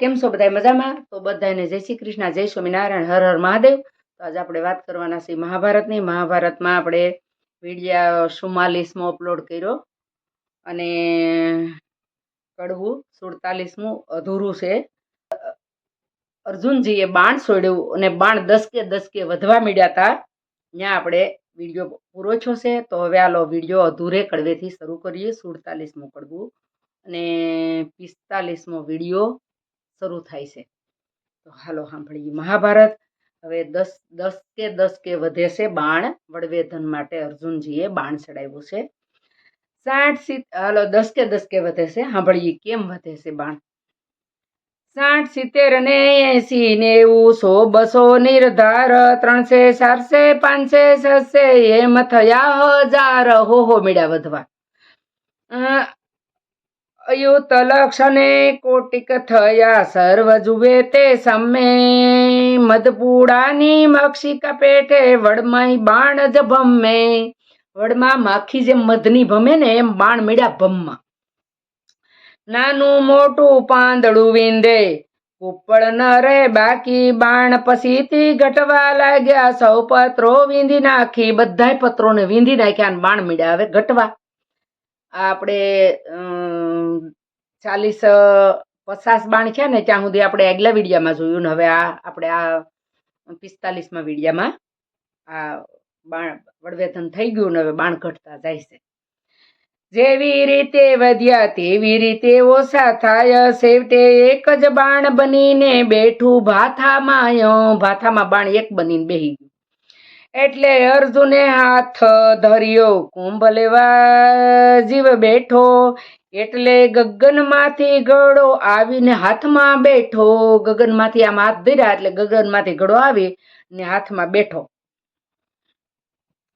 કેમ છો? બધા મજામાં? તો બધાને જય શ્રી કૃષ્ણ, જય સ્વામિનારાયણ, હર હર મહાદેવ. તો આજે આપણે વાત કરવાના છે મહાભારતની. મહાભારતમાં આપણે વિડીયા ચુમ્માલીસમો અપલોડ કર્યો અને કડવું સુડતાલીસમું અધૂરું છે. અર્જુનજીએ બાણ છોડ્યું અને બાણ દસકે દસકે વધવા માંડ્યા હતા. ત્યાં આપણે વીડિયો પૂરો છો છે. તો હવે આલો વીડિયો અધૂરે કડવેથી શરૂ કરીએ. સુડતાલીસમું કડવું અને પિસ્તાલીસમો વીડિયો શરૂ થાય છે. તો હાલો સાંભળીએ. મહાભારત, હવે દસ દસ કે દસ કે વધે છે બાણ, વડવેધન માટે અર્જુનજીએ બાણ ચડાવ્યું છે. સાઠ સીત, હાલો દસ કે દસ કે વધે છે. સાંભળીએ કેમ વધે છે બાણ? સાઠ સિત્તેર ને એસી નેવું સો બસો નિર્ધાર, ત્રણસે ચારસે પાંચસે છસે, એમ થયા હજાર. હો હો, મીડા વધવા. અ, અયુત લક્ષણે કોટિક થયા સર્વ જુએ તે સમે મધપુડાની મક્ષિકા પેટે વડમાઈ બાણ જ ભમે વડમાં માખી જેમ મધની ભમે ને એમ બાણ મેળ્યા ભમમાં. નાનું મોટું પાંદડું વિંધે ઉપળ ન રે બાકી બાણ પછીથી ઘટવા લાગ્યા. સૌ પત્રો વીંધી નાખી. બધાય પત્રોને વીંધી નાખ્યા બાણ મીડ્યા હવે ઘટવા. આપણે ચાલીસ પચાસ બાણ છે ને ત્યાં સુધી આપણે આગલા વિડીયામાં જોયું ને હવે આ આપણે આ પિસ્તાલીસમાં વિડીયામાં આ બાણ વડવેતન થઈ ગયું ને હવે બાણ ઘટતા જાય છે. જેવી રીતે વધ્યા તેવી રીતે ઓછા થાય, છેવટે એક જ બાણ બનીને બેઠું ભાથામાં ભાથામાં બાણ એક બનીને બેહી ગયું. એટલે અર્જુને હાથ ધર્યો. કુંભ લેવા જીવ બેઠો. એટલે ગગનમાંથી ઘડો આવીને હાથમાં બેઠો. ગગનમાંથી આમ હાથ ધર્યા એટલે ગગનમાંથી ઘડો આવી ને હાથમાં બેઠો.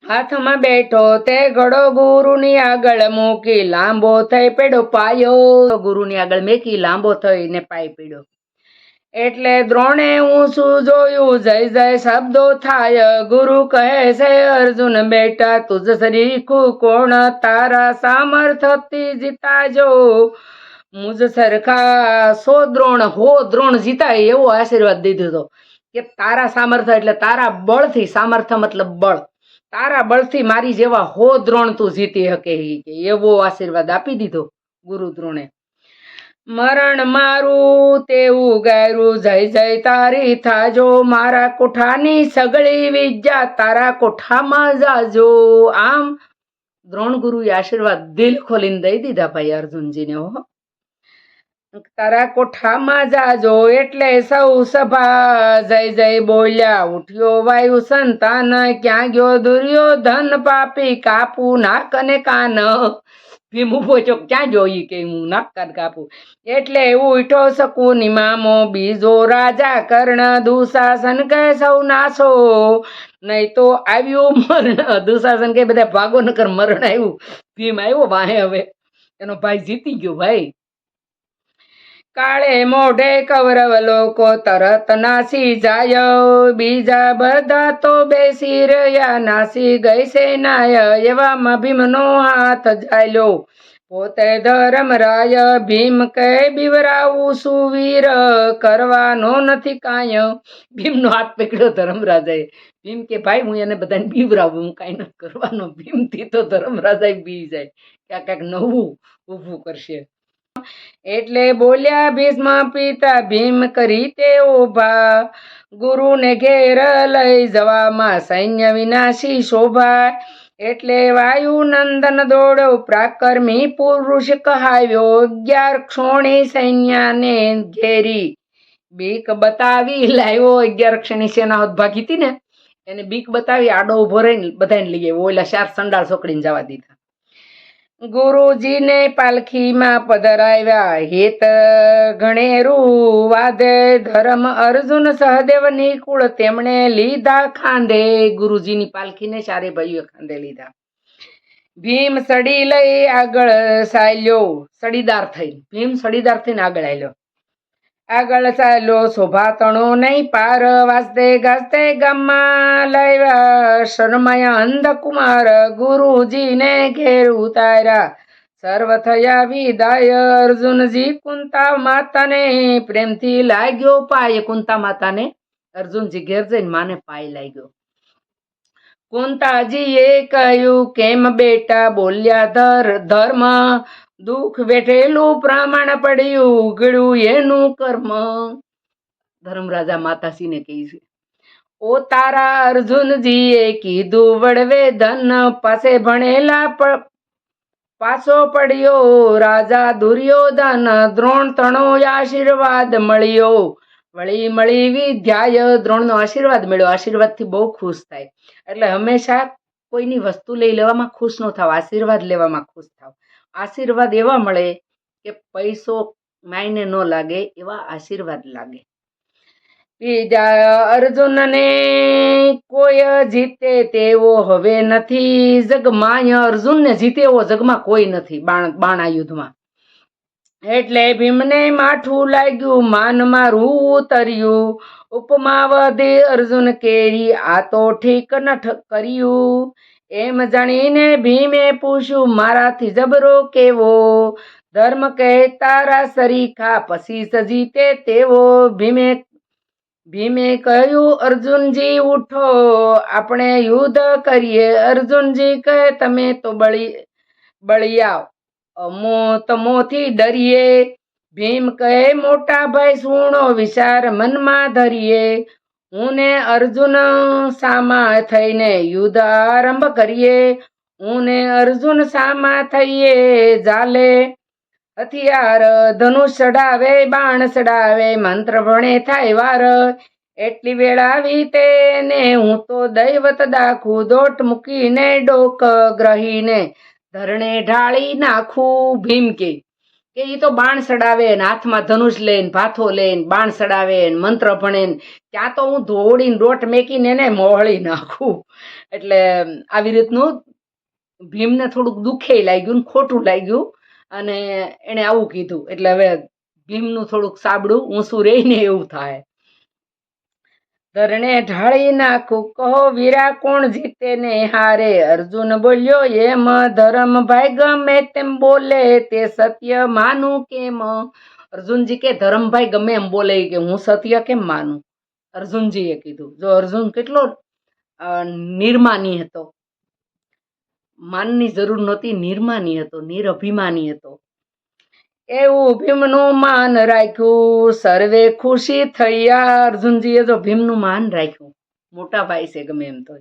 હાથમાં બેઠો તે ઘડો ગુરુની આગળ મૂકી લાંબો થઈ પેડો પાયો. ગુરુની આગળ મેકી લાંબો થઈને પાઈ પડ્યો. એટલે દ્રોણે હું શું જોયું, જય જય શબ્દો થાય, ગુરુ કહે છે અર્જુન બેટા, તુજ સરીખું કોણ, તારા સામર્થથી જીતાજો. મુજ સરખા સો દ્રોણ, હો દ્રોણ જીતાય એવો આશીર્વાદ દીધો હતો. કે તારા સામર્થ એટલે તારા બળથી, સામર્થ મતલબ બળ. તારા બળથી મારી જેવા હો દ્રોણ તું જીતી શકે એવો આશીર્વાદ આપી દીધો ગુરુ દ્રોણે. મરણ મારું તેવું ગયરું જય જય તારી થાજો મારા કોઠાની સગળી વિદ્યા, તારા કોઠામાં જાજો. આમ દ્રોણ ગુરુએ આશીર્વાદ દિલ ખોલીને દઈ દીધા ભાઈ અર્જુનજીને, હો. તારા કોઠામાં જાજો એટલે સૌ સભા જય જય બોલ્યા. ઉઠ્યો વાયુ સંતાન, ક્યાં ગયો દુર્યોધન પાપી, કાપુ નાક અને કાન. ભીમ ઊભો છો ક્યાં જોઈ કે હું નક્કર કાપું? એટલે ઉઠો શકું મામો બીજો રાજા કર્ણ દુશાસન કે સૌ નાશો? નહીં તો આવ્યું મરણ, દુશાસન કે બધા ભાગો નકર મરણ આવ્યું. ભીમ આવ્યો વાહે હવે. એનો ભાઈ જીતી ગયો ભાઈ. કાળે મોઢે કૌરવ લોકો તરત નાસી જાય. બીજા બધા તો બેસી રહ્યા, નાસી ગઈ સેનાય એવામાં ભીમનો હાથ ઝાલ્યો પોતે ધર્મરાય ભીમ કહે બીવરાવું સુવીર. કરવાનો નથી કાંઈ. ભીમનો હાથ પકડ્યો ધર્મરાજાએ ભીમ કે, ભાઈ, હું એને બધાને બીવરાવું, હું કાંઈ નથી કરવાનો. ભીમથી તો ધર્મરાજાએ બી જાય. ક્યાંક ક્યાંક નવું ઊભું કરશે. એટલે બોલ્યા ભીષ્મ, પિતા ભીમ કરી તે ઊભા. ગુરુને ઘેર લઈ જવામાં સૈન્ય વિનાશી શોભા. એટલે વાયુ નંદન દોડો પ્રાકર્મી પુરુષ કહાવ્યો, અગિયાર ક્ષોણી સૈન્યને ઘેરી. બીક બતાવી લાવ્યો, અગિયાર ક્ષણી સેના હોત ભાગી હતી ને, એને બીક બતાવી આડો ઊભો રહીને બધાને લઈ આવ્યો. ઓલા ચાર સંડાળ છોકરીને જવા દીધા. ગુરુજીને પાલખીમાં પધરાવ્યા. હેત ઘણેરું વાદે ધર્મ અર્જુન સહદેવ નિકુળ તેમણે લીધા ખાંદે ગુરુજીની પાલખીને ચારે ભાઈઓ ખાંદે લીધા. ભીમ સડી લઈ આગળ સાયલ્યો. સડીદાર થઈ ભીમ સડીદાર થઈને આગળ આવ્યો આગળ ચાલો શોભા તણો નહીં પાર વાસતે ગાસ્તે ગામમાં લાવ્યા શરમાયા અંધકુમાર ગુરુજીને ઘેર ઉતાર્યા સર્વ થયા વિદાય અર્જુનજી કુંતા માતાને પ્રેમથી લાગ્યો પાય. કુંતા માતાને અર્જુનજી ઘેર જઈને માને પાય લાગ્યો. કુંતાજીએ કહ્યું, કેમ બેટા બોલ્યા ધર ધર્મ? દુઃખ વેઠેલું પ્રમાણ પડ્યું ઉગડ્યું એનું કર્મ. ધર્મરાજા માતાશ્રીને કહે છે, ઓ તારા અર્જુનજીએ કીધું વડવે ધન પાસે ભણેલા પાછો પડ્યો. રાજા દુર્યોધન દ્રોણ તણો આશીર્વાદ મળ્યો. વળી મળી વિદ્યાય દ્રોણનો આશીર્વાદ મળ્યો. આશીર્વાદથી બહુ ખુશ થાય. એટલે હંમેશા કોઈની વસ્તુ લઈ લેવામાં ખુશ ન થાવ, આશીર્વાદ લેવામાં ખુશ થાવ. આશીર્વાદ એવા મળે કે પૈસો માયને ન લાગે, એવા આશીર્વાદ લાગે. બીજા અર્જુનને કોઈ જીતે તેવો હવે નથી. જગમાં અર્જુનને જીતે એવો જગમાં કોઈ નથી બાણ બાણા યુદ્ધમાં એટલે ભીમને માઠું લાગ્યું માન મારું ઉતર્યું ઉપમા વધે અર્જુન કેરી, આ તો ઠીક ન કર્યું. એમ જાણીને ભીમે પૂછ્યું, મારાથી જબરો કેવો? ધર્મ કહે, તારા સરીખા પછી સજીતે તેવો. ભીમે ભીમે કહ્યું, અર્જુનજી, ઉઠો, આપણે યુદ્ધ કરીએ. અર્જુનજી, કહે, તમે તો બળી બળી આવ અમો તમોથી ડરીએ. ભીમ કહે, મોટા ભાઈ સુણો વિચાર મનમાં ધરીએ. હું ને અર્જુન સામા થઈને યુદ્ધ આરંભ કરીએ. હું ને અર્જુન સામા થઈએ જાલે હથિયાર ધનુષ ચડાવે બાણ ચડાવે મંત્ર ભણે થાય વાર. એટલી વેળા આવી તેને હું તો દૈવત દાખું દોટ મૂકીને ડોક ગ્રહીને ધરણે ઢાળી નાખું ભીમ કે એ તો બાણ ચડાવે ને, હાથમાં ધનુષ લઈને ભાથો લઈને બાણ સડાવે ને, મંત્ર ભણે ને. ત્યાં તો હું ધોળીને રોટ મેકીને એને મોહળી નાખું. એટલે આવી રીતનું ભીમને થોડુંક દુઃખે લાગ્યું ને ખોટું લાગ્યું અને એણે આવું કીધું. એટલે હવે ભીમનું થોડુંક સાબડું ઊંસું રહીને એવું થાય. ધરણે ઢાળી નાખું. કહો, વીરા કોણ જીતે ને હારે? અર્જુન બોલ્યો, એમ ધર્મ ભાઈ ગમે તેમ બોલે, તે સત્ય માનું કેમ? અર્જુનજી કે ધરમભાઈ ગમે એમ બોલે કે, હું સત્ય કેમ માનું? અર્જુનજીએ કીધું. જો અર્જુન કેટલો નિર્માની હતો. માનની જરૂર નહોતી, નિર્માની હતો નિરઅભિમાની હતો. એવું ભીમનું માન રાખ્યું. સર્વે ખુશી થયા અર્જુનજીએ જો ભીમનું માન રાખ્યું. મોટા ભાઈ છે ગમે એમ તો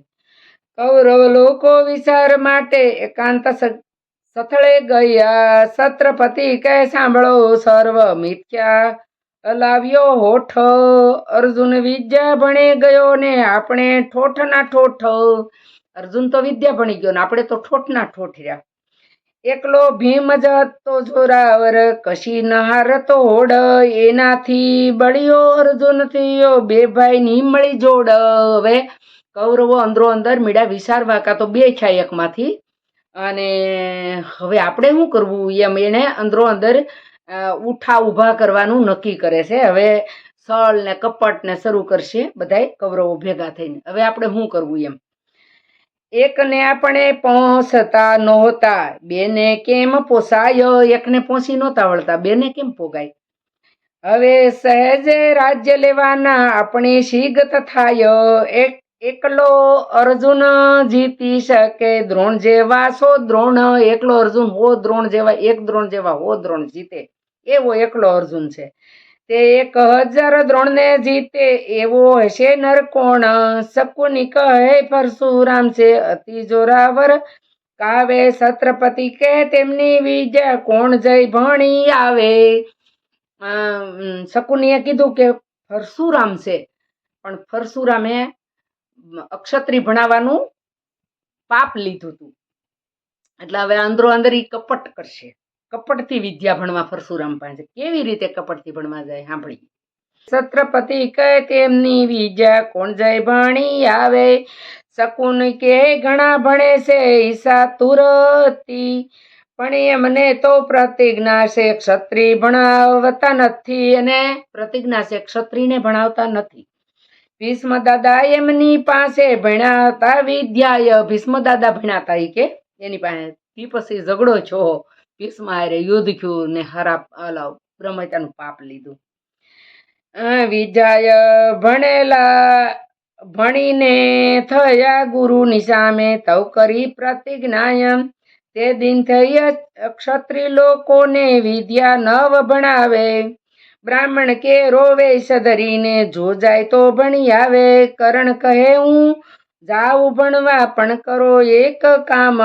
કૌરવ લોકો વિચાર માટે એકાંત સથળે ગયા. છત્રપતિ કહે, સાંભળો, સર્વ મિથ્યા અલાવ્યો હોઠ. અર્જુન વિદ્યા ભણે ગયો ને આપણે ઠોઠના ઠોઠ. અર્જુન તો વિદ્યા ભણી ગયો ને આપણે તો ઠોઠના ઠોઠ રહ્યા. એકલો ભીમ જતો જોરાવર, કશી નહારતો હોડ, એનાથી બળ્યો અર્જુન થયો, બે ભાઈ ની મળી જોડ. હવે કૌરવો અંદરો અંદર મીડા વિચારવા કાં તો બે થાય એકમાંથી અને હવે આપણે શું કરવું? એમ એને અંદરો અંદર ઉઠા ઊભા કરવાનું નક્કી કરે છે. હવે સળ ને કપટ ને શરૂ કરશે બધાય કૌરવો ભેગા થઈને. હવે આપણે શું કરવું એમ? એકને આપણે પહોંચતા નહોતા. બેને કેમ પોસાય? એકને પહોંચી નહોતા વળતા. બેને કેમ પોગાય? હવે સહેજે રાજ્ય લેવાના આપણે શીગત થાય. એક, એકલો અર્જુન જીતી શકે. દ્રોણ જેવા સો દ્રોણ, એકલો અર્જુન હો દ્રોણ જેવા, એક દ્રોણ જેવા હો દ્રોણ જીતે. એવો એકલો અર્જુન છે. તે એક હજાર દ્રોણને જીતે, એવો હશે નર કોણ શકુની કહે, પરશુરામ છે અતિ જોરાવર. કાવે છત્રપતિ કે તેમની વિજય, કોણ જય ભણી આવે? શકુનીએ કીધું કે પરશુરામ છે. પણ પરશુરામે અક્ષત્રી ભણાવવાનું પાપ લીધું હતું એટલે હવે અંદરો અંદર કપટ કરશે. કપટથી વિદ્યા ભણવા પરશુરામ પાસે કેવી રીતે કપટથી ભણવા જાય સાંભળી છત્રપતિ કહે તેમની વિદ્યા કોણ જાય ભણી આવે, શકુન કે ઘણા ભણે છે ઈશા તુરતી, પણ એમને તો પ્રતિજ્ઞા છે ક્ષત્રિય ભણાવતા નથી અને પ્રતિજ્ઞા છે ક્ષત્રિયને ભણાવતા નથી. ભીષ્મ દાદા એમની પાસે ભણાતા વિદ્યાય ભીષ્મ દાદા ભણાતા ઈ કે, એની પાસે ઈ પછી ઝઘડો છો. ભીષ્મ હારે યુદ્ધ થયું ને હરા અલાવ બ્રહ્મચાનું પાપ લીધું. વિજય, ભણેલા, ભણીને થયા ગુરુની સામે તવ કરી પ્રતિજ્ઞાય. તે દિન થઈ ક્ષત્રિય લોકોને વિદ્યા નવ ભણાવે. બ્રાહ્મણ કે રોવે સધરીને જો જાય તો ભણી આવે. કરણ કહે, હું જાઉં ભણવા, પણ કરો એક કામ.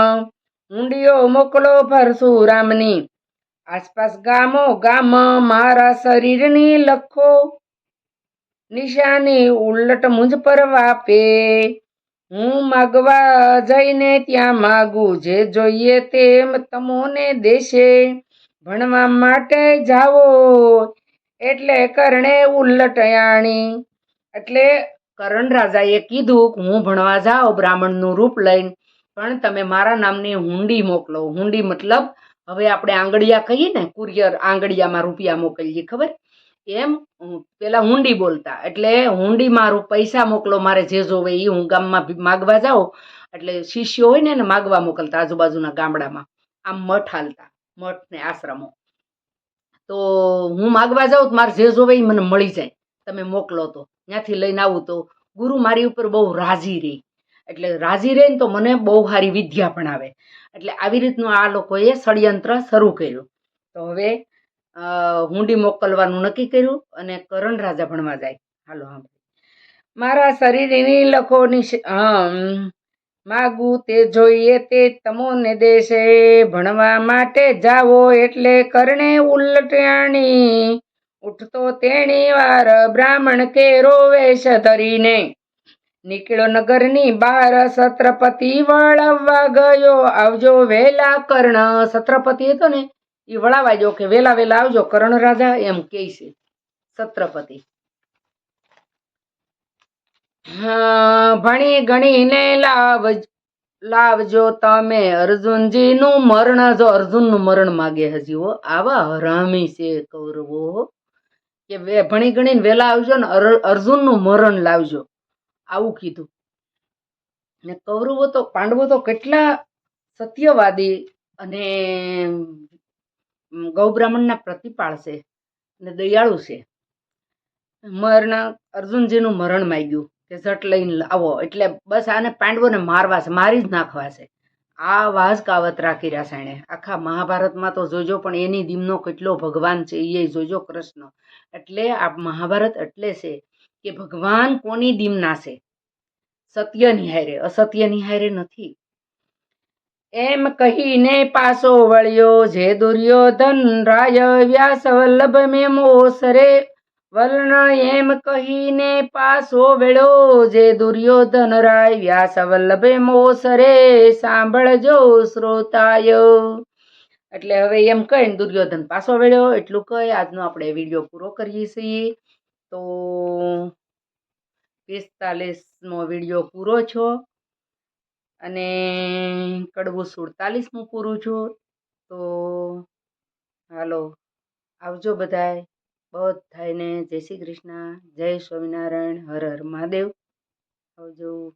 હુંડીઓ મોકલો પરશુરામની આસપાસ ગામો, ગામ મારા શરીરની લખો. નિશાની ઉલટ મુંજ પર વાપે. હું માગવા જઈને ત્યાં માગું, જે જોઈએ તેમ તમોને દેશે. ભણવા માટે જાઓ, એટલે કરણે ઉલટયાણી એટલે કરણ રાજાએ કીધું કે હું ભણવા જાઉં, બ્રાહ્મણનું રૂપ લઈને. પણ તમે મારા નામની હુંડી મોકલો. હુંડી મતલબ હવે આપણે આંગળિયા કહીએ ને, કુરિયર આંગળિયામાં રૂપિયા મોકલીએ, ખબર? એમ પેલા હુંડી બોલતા. એટલે હુંડી મારું પૈસા મોકલો, મારે જે જોવે એ હું ગામમાં માગવા જાઉં. એટલે શિષ્યો હોય ને, એને માગવા મોકલતા આજુબાજુના ગામડામાં. આમ મઠ હાલતા, મઠ ને આશ્રમો. તો હું માગવા જાઉં તો મારે જે જોવે એ મને મળી જાય. તમે મોકલો તો. ત્યાંથી લઈને આવું તો. ગુરુ મારી ઉપર બહુ રાજી રહી એટલે રાજી રહીને તો મને બહુ સારી વિદ્યા ભણાવે એટલે આવી રીતનું આ લોકોએ ષડયંત્ર શરૂ કર્યું. તો હવે હુંડી મોકલવાનું નક્કી કર્યું અને કરણ રાજા ભણવા જાય. હાલો, હા. મારા શરીરની લખોની માગું તે જોઈએ તે તમોને દેશે. ભણવા માટે જાવો એટલે કરણે ઉલટાણી. ઉઠતો તેણી વાર બ્રાહ્મણ કે રોવેશ ધરીને. નીકળ્યો નગરની બહાર છત્રપતિ વળાવવા ગયો. આવજો વેલા કર્ણ. છત્રપતિ હતો ને એ વળાવા જો કે વેલા વેલા આવજો. કર્ણ રાજા એમ કે છે. છત્રપતિ. ભણી ગણીને લાવ લાવજો તમે અર્જુનજીનું મરણ. જો અર્જુનનું મરણ માગે હજી હો. આવા હરામી છે કૌરવો. કે ભણી ગણીને વેલા આવજો ને અર્જુન અર્જુનનું મરણ લાવજો. આવું કીધું. ને કૌરવો તો, પાંડવો તો કેટલા સત્યવાદી અને ગૌબ્રાહ્મણના પ્રતિપાળ છે ને દયાળુ છે. મરણ, અર્જુનજીનું મરણ માગ્યું કે ઝટ લઈને આવો. એટલે બસ આને પાંડવોને મારવા છે, મારી જ નાખવા છે. આ વાઝ કાવત રાખી રહ્યા છે એણે આખા મહાભારતમાં તો જોજો, પણ એની દીમનો કેટલો ભગવાન છે એ જોજો કૃષ્ણ. એટલે આ મહાભારત એટલે છે કે ભગવાન કોની દીમના છે સત્ય નિહારે અસત્ય નિહારે નથી. એમ કહીને પાસો વળ્યો, જે દુર્યોધન રાય વ્યાસ વલ્લભ મેં મોસરે, વર્ણ એમ કહીને પાસો વેળો જે દુર્યોધન રાય વ્યાસ વલ્લભે મોસરે, સાંભળજો શ્રોતાય. એટલે હવે એમ કહીને દુર્યોધન પાછો વેળ્યો. એટલું કહી આજનો આપણે વીડિયો પૂરો કરીએ છીએ. તો પિસ્તાલીસમો વીડિયો પૂરો છો. અને કડવું સુડતાલીસમું પૂરું છું. તો હાલો, આવજો બધાય. બધાયને જય શ્રી કૃષ્ણ, જય સ્વામિનારાયણ, હર હર મહાદેવ. આવજો.